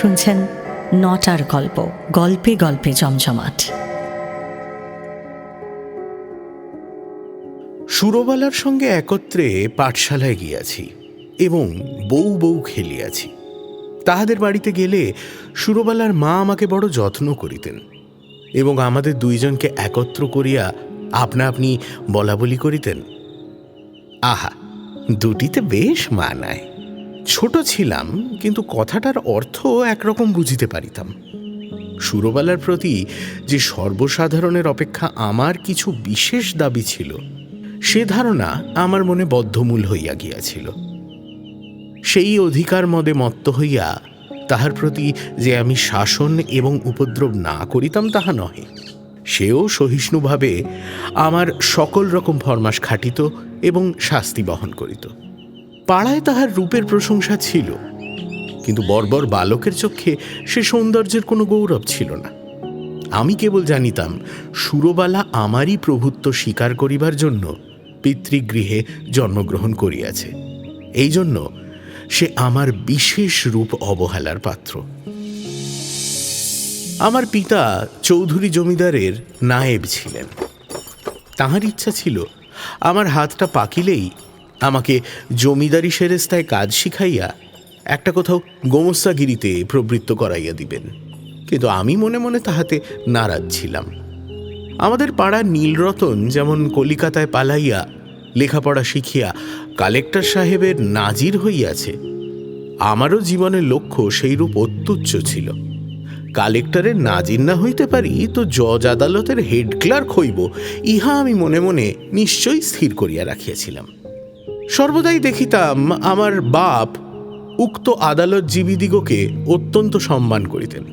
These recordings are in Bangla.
শুনছেন নটার গল্প, গল্পে গল্পে জমজমাট। সুরবালার সঙ্গে একত্রে পাঠশালায় গিয়াছি এবং বউ বউ খেলিয়াছি। তাহাদের বাড়িতে গেলে সুরবালার মা আমাকে বড় যত্ন করিতেন এবং আমাদের দুইজনকে একত্র করিয়া আপনা আপনি বলা বলি করিতেন। আহা, দুটিতে বেশ মানায়। ছোট ছিলাম, কিন্তু কথাটার অর্থ একরকম বুঝিতে পারিতাম। সুরবালার প্রতি যে সর্বসাধারণের অপেক্ষা আমার কিছু বিশেষ দাবি ছিল, সে ধারণা আমার মনে বদ্ধমূল হইয়া গিয়াছিল। সেই অধিকার মদে মত্ত হইয়া তাহার প্রতি যে আমি শাসন এবং উপদ্রব না করিতাম তাহা নহে। সেও সহিষ্ণুভাবে আমার সকল রকম ফরমাস খাটিত এবং শাস্তি বহন করিত। পাড়ায় তাহার রূপের প্রশংসা ছিল। কিন্তু বর্বর বালকের চক্ষে সে সৌন্দর্যের কোনো গৌরব ছিল না। আমি কেবল জানিতাম, সুরবালা আমারই প্রভুত্ব স্বীকার করিবার জন্য পিতৃগৃহে জন্মগ্রহণ করিয়াছে। এই জন্য সে আমার বিশেষ রূপ অবহেলার পাত্র। আমার পিতা চৌধুরী জমিদারের নায়েব ছিলেন। তাহার ইচ্ছা ছিল, আমার হাতটা পাকিলেই আমাকে জমিদারি সেরেস্তায় কাজ শিখাইয়া একটা কোথাও গোমস্তাগিরিতে প্রবৃত্ত করাইয়া দিবেন। কিন্তু আমি মনে মনে তাহাতে নারাজ ছিলাম। আমাদের পাড়ার নীলরতন যেমন কলিকাতায় পালাইয়া লেখাপড়া শিখিয়া কালেক্টর সাহেবের নাজির হইয়াছে, আমারও জীবনের লক্ষ্য সেইরূপ অত্যুচ্চ ছিল। কালেক্টরের নাজির না হইতে পারি তো জজ আদালতের হেড ক্লার্ক হইব, ইহা আমি মনে মনে নিশ্চয়ই স্থির করিয়া রাখিয়াছিলাম। সর্বদাই দেখিতাম আমার বাপ উক্ত আদালত আদালতজীবীদিগকে অত্যন্ত সম্মান করিতেন।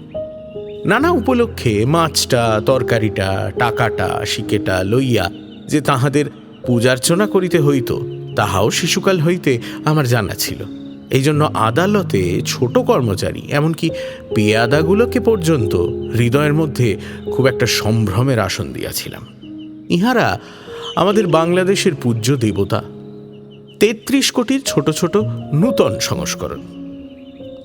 নানা উপলক্ষে মাছটা, তরকারিটা, টাকাটা, শিকেটা লইয়া যে তাহাদের পূজার্চনা করিতে হইত, তাহাও শিশুকাল হইতে আমার জানা ছিল। এই জন্য আদালতে ছোট কর্মচারী, এমনকি পেয়াদাগুলোকে পর্যন্ত হৃদয়ের মধ্যে খুব একটা সম্ভ্রমের আসন দিয়াছিলাম। ইহারা আমাদের বাংলাদেশের পূজ্য দেবতা। তেত্রিশ কোটির ছোট ছোট নূতন সংস্করণ।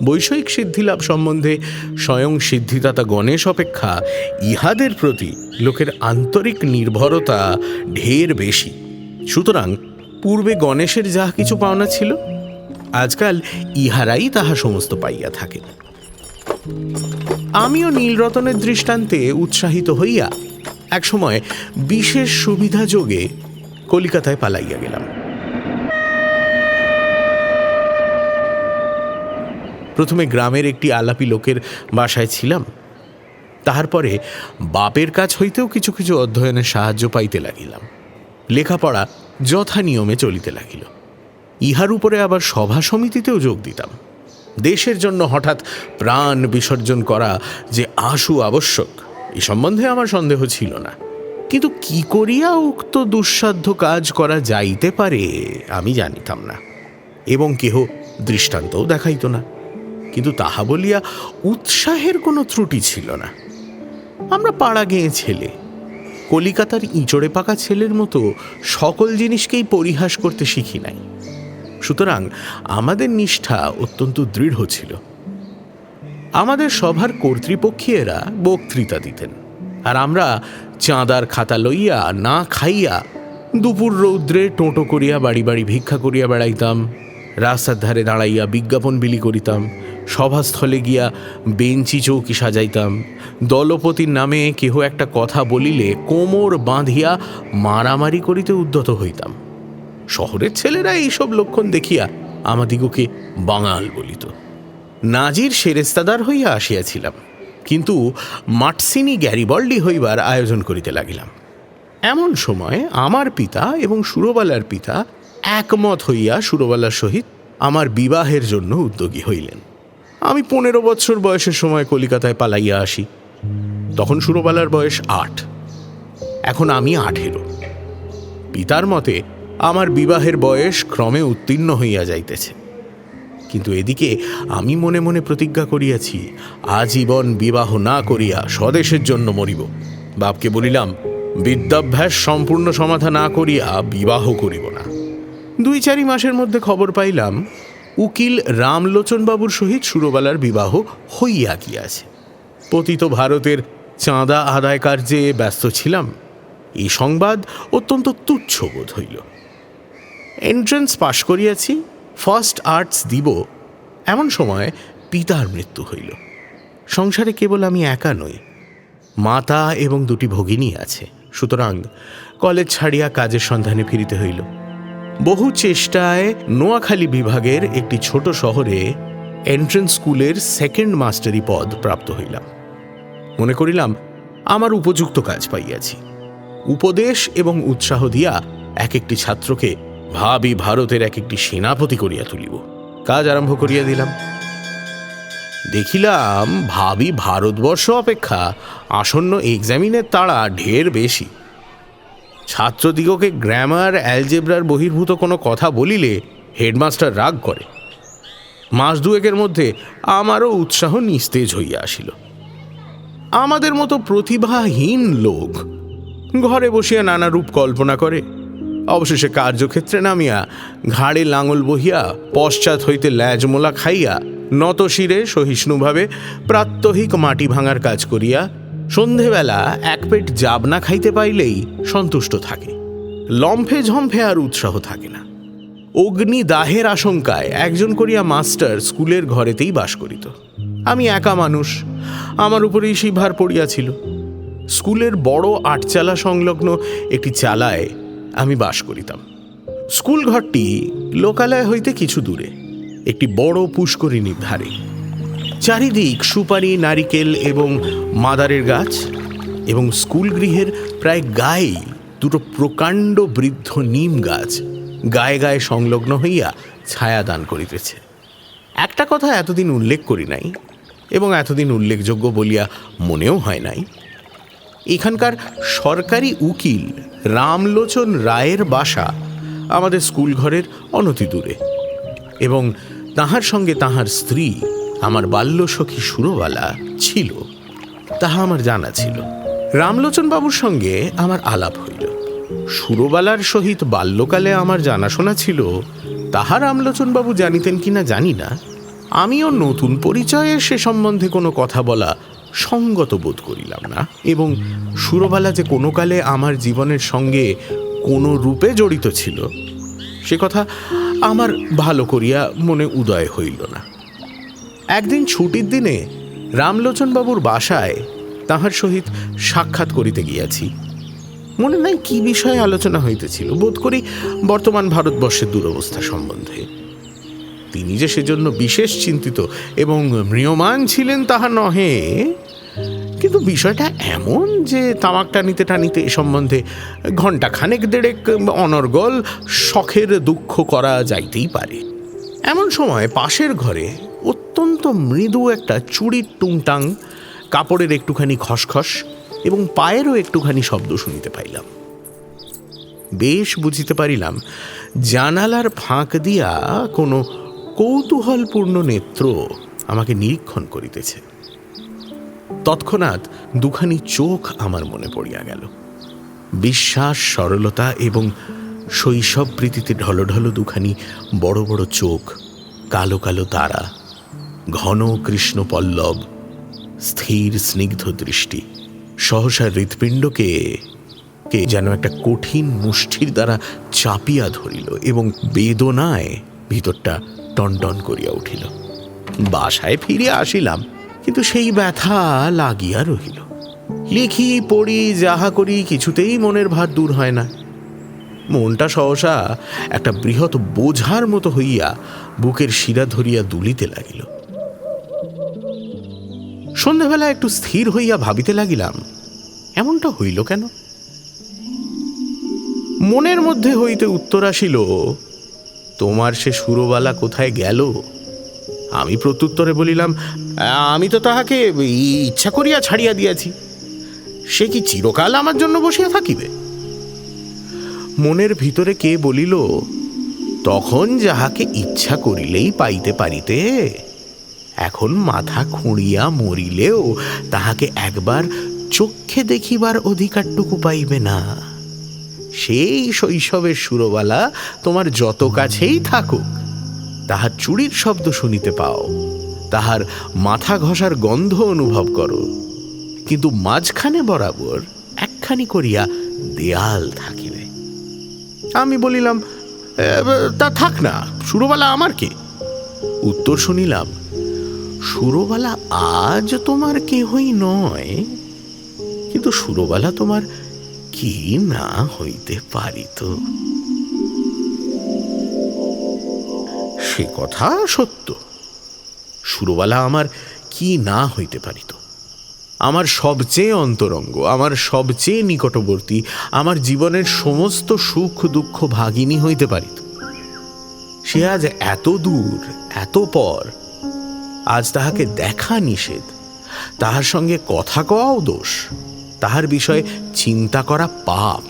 বৈষয়িক সিদ্ধিলাভ সম্বন্ধে স্বয়ং সিদ্ধিদাতা গণেশ অপেক্ষা ইহাদের প্রতি লোকের আন্তরিক নির্ভরতা ঢের বেশি। সুতরাং পূর্বে গণেশের যাহা কিছু পাওনা ছিল, আজকাল ইহারাই তাহা সমস্ত পাইয়া থাকে। আমিও নীলরতনের দৃষ্টান্তে উৎসাহিত হইয়া একসময় বিশেষ সুবিধা যোগে কলিকাতায় পালাইয়া গেলাম। প্রথমে গ্রামের একটি আলাপি লোকের বাসায় ছিলাম। তাহার পরে বাপের কাছ হইতেও কিছু কিছু অধ্যয়নের সাহায্য পাইতে লাগিলাম। লেখাপড়া যথা নিয়মে চলিতে লাগিল। ইহার উপরে আবার সভা সমিতিতেও যোগ দিতাম। দেশের জন্য হঠাৎ প্রাণ বিসর্জন করা যে আশু আবশ্যক, এ সম্বন্ধে আমার সন্দেহ ছিল না। কিন্তু কি করিয়া উক্ত দুঃসাধ্য কাজ করা যাইতে পারে, আমি জানিতাম না। এবং কেহ দৃষ্টান্তও দেখাইত না। কিন্তু তাহা বলিয়া উৎসাহের কোনো ত্রুটি ছিল না। আমরা পাড়া গেয়ে ছেলে, কলিকাতার ইঁচড়ে পাকা ছেলের মতো সকল জিনিসকেই পরিহাস করতে শিখি নাই। সুতরাং আমাদের নিষ্ঠা অত্যন্ত দৃঢ় ছিল। আমাদের সভার কর্তৃপক্ষীয়রা বক্তৃতা দিতেন আর আমরা চাঁদার খাতা লইয়া, না খাইয়া দুপুর রৌদ্রে টোটো করিয়া বাড়ি বাড়ি ভিক্ষা করিয়া বেড়াইতাম, রাস্তার ধারে দাঁড়াইয়া বিজ্ঞাপন বিলি করিতাম সভাস্থলে গিয়া বেঞ্চি চৌকি সাজাইতাম। দলপতির নামে কেহ একটা কথা বলিলে কোমর বাঁধিয়া মারামারি করিতে উদ্যত হইতাম। শহরের ছেলেরা এইসব লক্ষণ দেখিয়া আমাদিগকে বাঙাল বলিত। নাজির সেরেস্তাদার হইয়া আসিয়াছিলাম, কিন্তু মাটসিনি গ্যারিবল্ডি হইবার আয়োজন করিতে লাগিলাম। এমন সময় আমার পিতা এবং সুরবালার পিতা একমত হইয়া সুরবালার সহিত আমার বিবাহের জন্য উদ্যোগী হইলেন। আমি পনেরো বৎসর বয়সের সময় কলিকাতায় পালাইয়া আসি। তখন সুরবালার বয়স আট। এখন আমি আঠেরো। পিতার মতে, আমার বিবাহের বয়স ক্রমে উত্তীর্ণ হইয়া যাইতেছে। কিন্তু এদিকে আমি মনে মনে প্রতিজ্ঞা করিয়াছি, আজীবন বিবাহ না করিয়া স্বদেশের জন্য মরিব। বাপকে বলিলাম, বিদ্যাভ্যাস সম্পূর্ণ সমাধা না করিয়া বিবাহ করিব না। দুই চারি মাসের মধ্যে খবর পাইলাম উকিল রামলোচনবাবুর সহিত সুরবালার বিবাহ হইয়া গিয়াছে। পতিত ভারতের চাঁদা আদায় কার্যে ব্যস্ত ছিলাম। এই সংবাদ অত্যন্ত তুচ্ছ বোধ হইল। এন্ট্রেন্স পাশ করিয়াছি ফার্স্ট আর্টস দিব, এমন সময় পিতার মৃত্যু হইল। সংসারে কেবল আমি একা নই, মাতা এবং দুটি ভগিনী আছে। সুতরাং কলেজ ছাড়িয়া কাজের সন্ধানে ফিরিতে হইল। বহু চেষ্টায় নোয়াখালী বিভাগের একটি ছোট শহরে এন্ট্রেন্স স্কুলের সেকেন্ড মাস্টারি পদ প্রাপ্ত হইলাম। মনে করিলাম, আমার উপযুক্ত কাজ পাইয়াছি। উপদেশ এবং উৎসাহ দিয়া এক একটি ছাত্রকে ভাবি ভারতের এক একটি সেনাপতি করিয়া তুলিব। কাজ আরম্ভ করিয়া দিলাম। দেখিলাম, ভাবি ভারতবর্ষ অপেক্ষা আসন্ন এক্সামিনের তাড়া ঢের বেশি। ছাত্রদিগকে গ্রামার, অ্যালজেব্রার বহির্ভূত কোনো কথা বলিলে হেডমাস্টার রাগ করে। মাস দুয়েকের মধ্যে আমারও উৎসাহ নিস্তেজ হইয়া আসিল। আমাদের মতো প্রতিভাহীন লোক ঘরে বসিয়া নানা রূপ কল্পনা করে। অবশেষে কার্যক্ষেত্রে নামিয়া ঘাড়ে লাঙল বহিয়া পশ্চাৎ হইতে ল্যাজমোলা খাইয়া নতশিরে সহিষ্ণুভাবে প্রাত্যহিক মাটি ভাঙার কাজ করিয়া সন্ধেবেলা এক পেট জাবনা খাইতে পাইলেই সন্তুষ্ট থাকে। লম্ফে ঝম্ফে আর উৎসাহ থাকে না। অগ্নি দাহের আশঙ্কায় একজন করিয়া মাস্টার স্কুলের ঘরেতেই বাস করিত। আমি একা মানুষ, আমার উপরেই সেই ভার পড়িয়াছিল। স্কুলের বড় আটচালা সংলগ্ন একটি চালায় আমি বাস করিতাম। স্কুল ঘরটি লোকালয় হইতে কিছু দূরে, একটি বড় পুষ্করিণীর ধারে। চারিদিক সুপারি, নারিকেল এবং মাদারের গাছ এবং স্কুল গৃহের প্রায় গায়ে দুটো প্রকাণ্ড বৃদ্ধ নিম গাছ গায়ে গায়ে সংলগ্ন হইয়া ছায়া দান করিতেছে। একটা কথা এতদিন উল্লেখ করি নাই এবং এতদিন উল্লেখযোগ্য বলিয়া মনেও হয় নাই। এখানকার সরকারি উকিল রামলোচন রায়ের বাসা আমাদের স্কুল ঘরের অনতি দূরে এবং তাহার সঙ্গে তাহার স্ত্রী আমার বাল্যসখী সুরবালা ছিল, তাহা আমার জানা ছিল। রামলোচন বাবুর সঙ্গে আমার আলাপ হইল। সুরবালার সহিত বাল্যকালে আমার জানাশোনা ছিল, তাহা রামলোচনবাবু জানিতেন কিনা জানি না। আমিও নতুন পরিচয়ে সে সম্বন্ধে কোনো কথা বলা সঙ্গত বোধ করিলাম না এবং সুরবালা যে কোনো কালে আমার জীবনের সঙ্গে কোনো রূপে জড়িত ছিল, সে কথা আমার ভালো করিয়া মনে উদয় হইল না। একদিন ছুটির দিনে রামলোচনবাবুর বাসায় তাহার সহিত সাক্ষাৎ করিতে গিয়াছি। মনে নাই কি বিষয়ে আলোচনা হইতেছিল, বোধ করি বর্তমান ভারতবর্ষের দুরবস্থা সম্বন্ধে। তিনি যে সেজন্য বিশেষ চিন্তিত এবং ম্রিয়মান ছিলেন তাহা নহে, কিন্তু বিষয়টা এমন যে তামাক টানিতে টানিতে এ সম্বন্ধে ঘণ্টা খানেক দেড়েক অনর্গল শখের দুঃখ করা যাইতেই পারে। এমন সময় পাশের ঘরে অত্যন্ত মৃদু একটা চুড়ির টুংটাং, কাপড়ের একটুখানি খসখস এবং পায়েরও একটুখানি শব্দ শুনিতে পাইলাম। বেশ বুঝিতে পারিলাম, জানালার ফাঁক দিয়া কোনো কৌতূহলপূর্ণ নেত্র আমাকে নিরীক্ষণ করিতেছে। তৎক্ষণাৎ দুখানি চোখ আমার মনে পড়িয়া গেল। বিশ্বাস, সরলতা এবং শৈশব প্রীতিতে ঢলঢল দুখানি বড় বড় চোখ, কালো কালো তারা, ঘন কৃষ্ণ পল্লব, স্থির স্নিগ্ধ দৃষ্টি। সহসা হৃৎপিণ্ডকে কে যেন একটা কঠিন মুষ্টির দ্বারা চাপিয়া ধরিল এবং বেদনায় ভিতরটা টনটন করিয়া উঠিল। বাসায় ফিরে আসিলাম, কিন্তু সেই ব্যথা লাগিয়া রহিল। লিখি পড়ি, যাহা করি কিছুতেই মনের ভার দূর হয় না। মনটা সহসা একটা বৃহৎ বোঝার মতো হইয়া বুকের শিরা ধরিয়া দুলিতে লাগিল। সন্ধ্যাবেলা একটু স্থির হইয়া ভাবিতে লাগিলাম, এমনটা হইল কেন? মনের মধ্যে হইতে উত্তর আসিল, তোমার সে সুরবালা কোথায় গেল? আমি প্রত্যুত্তরে বলিলাম, আমি তো তাহাকে ইচ্ছা করিয়া ছাড়িয়া দিয়াছি। সে কি চিরকাল আমার জন্য বসিয়া থাকিবে? মনের ভিতরে কে বলিল, তখন যাহাকে ইচ্ছা করিলেই পাইতে পারিতে। এখন মাথা খুঁড়িয়া মরিলেও তাহাকে একবার চক্ষে দেখিবার অধিকারটুকু পাইবে না। সেই শৈশবের সুরবালা তোমার যত কাছেই থাকুক তাহার চুড়ির শব্দ শুনিতে পাও, তাহার মাথা ঘষার গন্ধ অনুভব করো। কিন্তু মাঝখানে বরাবর একখানি করিয়া দেয়াল থাকিবে আমি বলিলাম তা থাক না, সুরবালা আমার কে? উত্তর শুনিলাম, সুরবালা আজ তোমার কেহই নয়। কিন্তু সুরবালা তোমার কি না হইতে পারিত? সে কথা সত্য। সুরবালা আমার কি না হইতে পারিত? আমার সবচেয়ে অন্তরঙ্গ, আমার সবচেয়ে নিকটবর্তী, আমার জীবনের সমস্ত সুখ দুঃখ ভাগিনী হইতে পারিত। সে আজ এত দূর, এত পর, আজ তাহাকে দেখা নিষেধ। তাহার সঙ্গে কথা কওয়াও দোষ, তাহার বিষয়ে চিন্তা করা পাপ।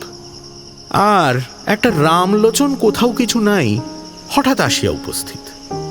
আর একটা রামলোচন কোথাও কিছু নাই, হঠাৎ আসিয়া উপস্থিত।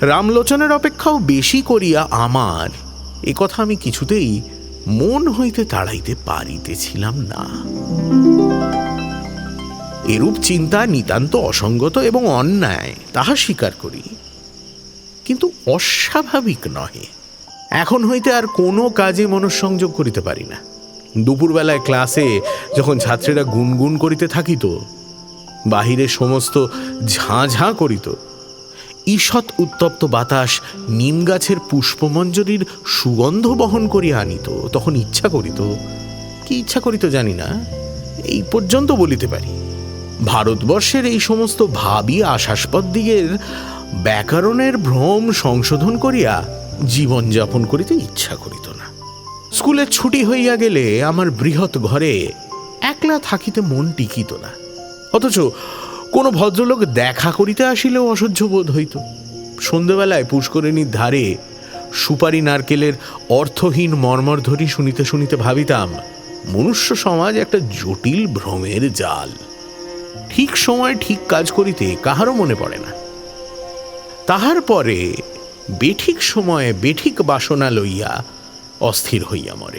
রামলোচনের অপেক্ষাও বেশি করিয়া আমার। এ কথা আমি কিছুতেই মন হইতে তাড়াইতে পারিতেছিলাম না। এরূপ চিন্তা নিতান্ত অসঙ্গত এবং অন্যায়, তাহা স্বীকার করি। কিন্তু অস্বাভাবিক নহে। এখন হইতে আর কোনো কাজে মনঃসংযোগ করিতে পারি না। দুপুরবেলায় ক্লাসে যখন ছাত্রীরা গুনগুন করিতে থাকিত, বাহিরে সমস্ত ঝাঁ ঝাঁ করিত ঈষৎ উত্তপ্ত বাতাস নিম গাছের পুষ্পমঞ্জরির সুগন্ধ বহন করিয়া আনিত। তখন ইচ্ছা করিত, কি ইচ্ছা করিত জানি না, এই পর্যন্ত বলিতে পারি। ভারতবর্ষের এই সমস্ত ভাবি আশাস্পদ দিকের ব্যাকরণের ভ্রম সংশোধন করিয়া জীবনযাপন করিতে ইচ্ছা করিত না। স্কুলের ছুটি হইয়া গেলে আমার বৃহৎ ঘরে একলা থাকিতে মন টিকিত না। অথচ কোনো ভদ্রলোক দেখা করিতে আসিলেও অসহ্য বোধ হইত। সন্ধেবেলায় পুষ্করিণীর ধারে সুপারি নারকেলের অর্থহীন মর্মরধ্বনি শুনিতে শুনিতে ভাবিতাম, মনুষ্য সমাজ একটা জটিল ভ্রমের জাল। ঠিক সময় ঠিক কাজ করিতে কাহারও মনে পড়ে না। তাহার পরে বেঠিক সময়ে বেঠিক বাসনা লইয়া অস্থির হইয়া মরে।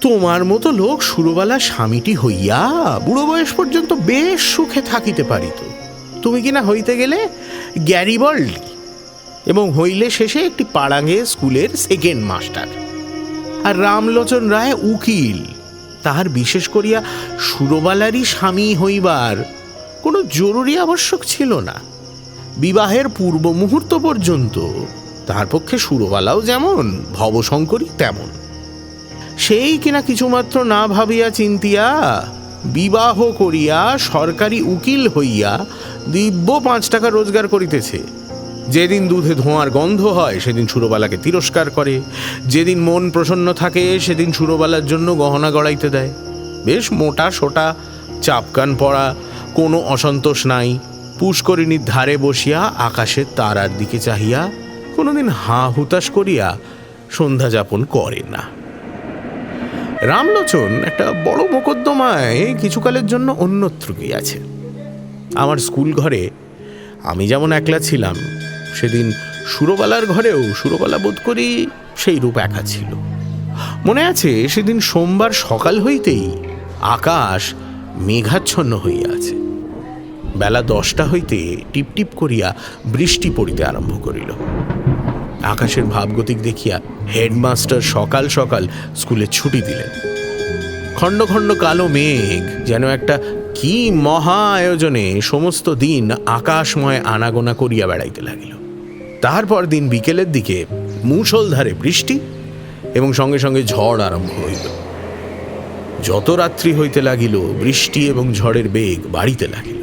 তোমার মতো লোক সুরবালা স্বামীটি হইয়া বুড়ো বয়স পর্যন্ত বেশ সুখে থাকিতে পারিত। তুমি কিনা হইতে গেলে গ্যারিবল্ডি এবং হইলে শেষে একটি পাড়াঙ্গে স্কুলের সেকেন্ড মাস্টার আর রামলোচন রায় উকিল, তাহার বিশেষ করিয়া সুরবালারই স্বামী হইবার কোনো জরুরি আবশ্যক ছিল না। বিবাহের পূর্ব মুহূর্ত পর্যন্ত তাহার পক্ষে সুরবালাও যেমন ভবশঙ্করী তেমন। সেই কিনা কিছুমাত্র না ভাবিয়া চিন্তিয়া, বিবাহ করিয়া সরকারি উকিল হইয়া দিব্য পাঁচ টাকা রোজগার করিতেছে। যেদিন দুধে ধোঁয়ার গন্ধ হয়, সেদিন সুরবালাকে তিরস্কার করে। যেদিন মন প্রসন্ন থাকে, সেদিন সুরবালার জন্য গহনা গড়াইতে দেয়। বেশ মোটা সোটা, চাপকান পড়া কোনো অসন্তোষ নাই। পুষ্করিণীর ধারে বসিয়া আকাশের তারার দিকে চাহিয়া কোনোদিন হা হুতাশ করিয়া সন্ধ্যা যাপন করে না। রামলোচন একটা বড় মোকদ্দমায় কিছুকালের জন্য অন্যত্র গিয়াছে। আমার স্কুল ঘরে আমি যেমন একলা ছিলাম, সেদিন সুরবালার ঘরেও সুরবালা বোধ করি সেই রূপ একা ছিল। মনে আছে, সেদিন সোমবার সকাল হইতেই আকাশ মেঘাচ্ছন্ন হইয়া আছে। বেলা দশটা হইতে টিপটিপ করিয়া বৃষ্টি পড়িতে আরম্ভ করিল। আকাশের ভাবগতিক দেখিয়া হেডমাস্টার সকাল সকাল স্কুলে ছুটি দিলেন। খণ্ড খণ্ড কালো মেঘ যেন একটা কি মহা আয়োজনে সমস্ত দিন আকাশময় আনাগোনা করিয়া বেড়াইতে লাগিল। তারপর দিন বিকেলের দিকে মুষলধারে বৃষ্টি এবং সঙ্গে সঙ্গে ঝড় আরম্ভ হইল। যত রাত্রি হইতে লাগিল, বৃষ্টি এবং ঝড়ের বেগ বাড়িতে লাগিল।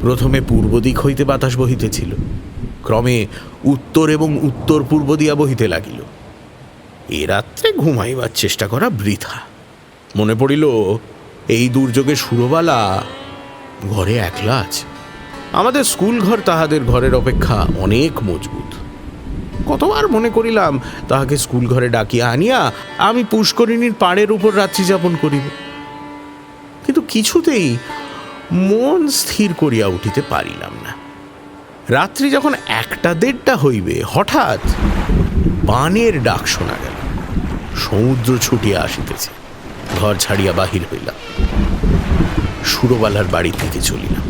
প্রথমে পূর্ব দিক হইতে বাতাস বহিতেছিল। ক্রমে উত্তর এবং উত্তর পূর্ব দিয়া বহিতে লাগিল। এ রাত্রে ঘুমাইবার চেষ্টা করা বৃথা। মনে পড়িল, এই দুর্যোগে সুরবালা ঘরে একলা আছে। আমাদের স্কুল ঘর তাহাদের ঘরের অপেক্ষা অনেক মজবুত। কতবার মনে করিলাম, তাহাকে স্কুল ঘরে ডাকিয়া আনিয়া আমি পুষ্করিণীর পাড়ের উপর রাত্রি যাপন করিব। কিন্তু কিছুতেই মন স্থির করিয়া উঠিতে পারিলাম না। রাত্রি যখন একটা দেড়টা হইবে, হঠাৎ বানের ডাক শোনা গেল। সমুদ্র ছুটিয়া আসিতেছে, ঘর ছাড়িয়া বাহির হইলাম। সুরবালার বাড়ি থেকে চলিলাম।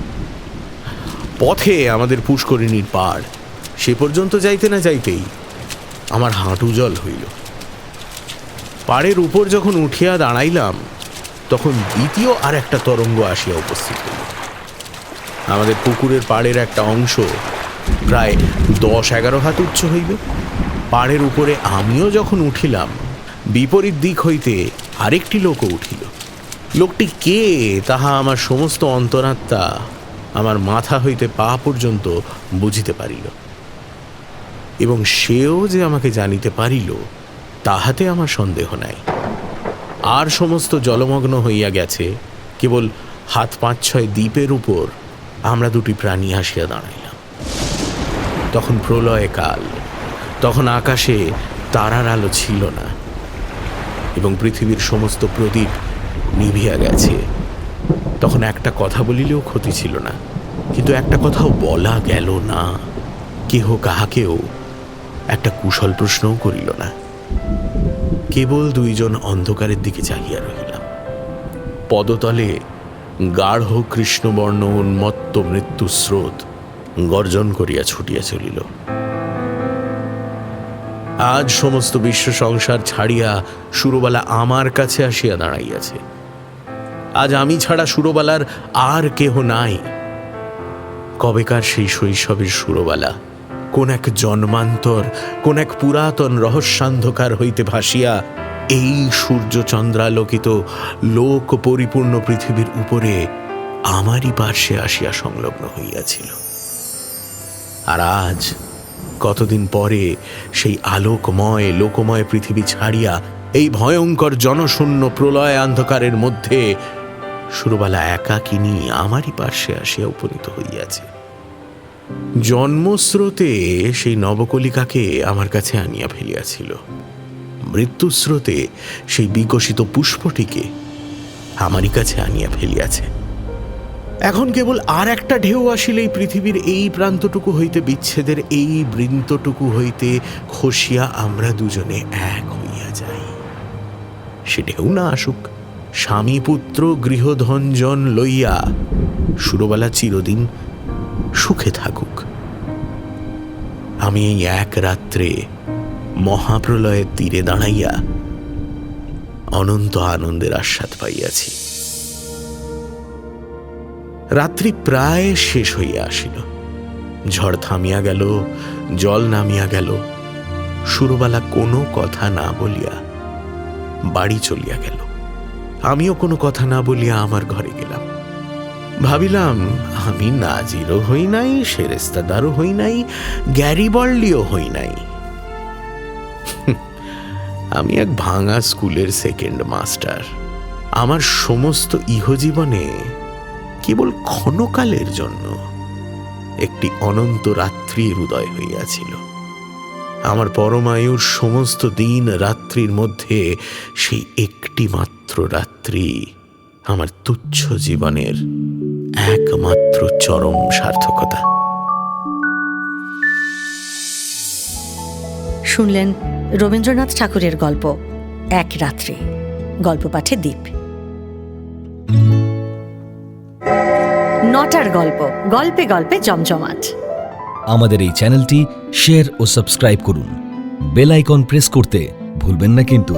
পথে আমাদের পুষ্করিণীর পাড়, সে পর্যন্ত যাইতে না যাইতেই আমার হাঁটু জল হইল। পাড়ের উপর যখন উঠিয়া দাঁড়াইলাম, তখন দ্বিতীয় আর একটা তরঙ্গ আসিয়া উপস্থিত হইল। আমাদের পুকুরের পাড়ের একটা অংশ প্রায় দশ এগারো হাত উচ্চ হইবে। পাড়ের উপরে আমিও যখন উঠিলাম, বিপরীত দিক হইতে আরেকটি লোকও উঠিল। লোকটি কে, তাহা আমার সমস্ত অন্তরাত্মা আমার মাথা হইতে পা পর্যন্ত বুঝিতে পারিল। এবং সেও যে আমাকে জানিতে পারিল, তাহাতে আমার সন্দেহ নাই। আর সমস্ত জলমগ্ন হইয়া গেছে, কেবল হাত পাঁচ ছয় দ্বীপের উপর আমরা দুটি প্রাণী আসিয়া দাঁড়াইলাম। তখন প্রলয় কাল, তখন আকাশে তারার আলো ছিল না, এবং পৃথিবীর সমস্ত প্রদীপ নিভিয়া গেছে। তখন একটা কথা বলিলেও ক্ষতি ছিল না, কিন্তু একটা কথাও বলা গেল না। কেহ কাহাকেও একটা কুশল প্রশ্নও করিল না। কেবল দুইজন অন্ধকারের দিকে চাহিয়া রহিলাম। পদতলে গাঢ় কৃষ্ণবর্ণ উন্মত্ত মৃত্যু স্রোত গর্জন করিয়া ছুটিয়া চলিল। আজ সমস্ত বিশ্ব সংসার ছাড়িয়া সুরবালা আমার কাছে আসিয়া দাঁড়াইয়াছে। আজ আমি ছাড়া সুরবালার আর কেহ নাই। কবেকার সেই শৈশবের সুরবালা, কোন এক জন্মান্তর, কোন এক পুরাতন রহস্যান্ধকার হইতে ভাসিয়া এই সূর্য চন্দ্রালোকিত লোক পরিপূর্ণ পৃথিবীর উপরে আমারই পার্শ্বে আসিয়া সংলগ্ন হইয়াছিল। আর আজ, কতদিন পরে সেই আলোকময়, লোকময় পৃথিবী ছাড়িয়া এই ভয়ঙ্কর জনশূন্য প্রলয় অন্ধকারের মধ্যে সুরবালা একাকিনী আমারই পার্শ্বে আসিয়া উপনীত হইয়াছে। জন্মস্রোতে সেই নবকলিকাকে আমার কাছে আনিয়া ফেলিয়াছিল। মৃত্যুস্রোতে সেই বিকশিত পুষ্পটিকে আমারই কাছে আনিয়া ফেলিয়াছে। এখন কেবল আর একটা ঢেউ আসিলেই পৃথিবীর এই প্রান্তটুকু হইতে বিচ্ছেদের এই বৃন্তটুকু হইতে খসিয়া আমরা দুজনে এক হইয়া যাই। সে ঢেউ না আসুক স্বামী পুত্র গৃহধনজন লইয়া সুরবালা চিরদিন সুখে থাকুক। আমি এই এক রাত্রে মহাপ্রলয়ের তীরে দাঁড়াইয়া অনন্ত আনন্দের আস্বাদ পাইয়াছি। রাত্রি প্রায় শেষ হইয়া আসিল। ঝড় থামিয়া গেল, জল নামিয়া গেল। সুরবালা কোনো কথা না বলিয়া বাড়ি চলিয়া গেল। আমিও কোনো কথা না বলিয়া আমার ঘরে গেলাম। ভাবিলাম, আমি নাজিরও হই নাই, সেরেস্তাদারও হই নাই, গ্যারিবল্ডিও হই নাই। আমি এক ভাঙা স্কুলের সেকেন্ড মাস্টার আমার সমস্ত ইহজীবনে কেবল ক্ষণকালের জন্য একটি অনন্ত রাত্রির উদয় হইয়াছিল। আমার পরমায়ুর সমস্ত দিন রাত্রির মধ্যে সেই একটি মাত্র রাত্রি আমার তুচ্ছ জীবনের একমাত্র চরম সার্থকতা। শুনলেন রবীন্দ্রনাথ ঠাকুরের গল্প, এক রাত্রে। গল্প পাঠে দ্বীপ নটার গল্প, গল্পে গল্পে জমজমাট। আমাদের এই চ্যানেলটি শেয়ার ও সাবস্ক্রাইব করুন। বেল আইকন প্রেস করতে ভুলবেন না কিন্তু।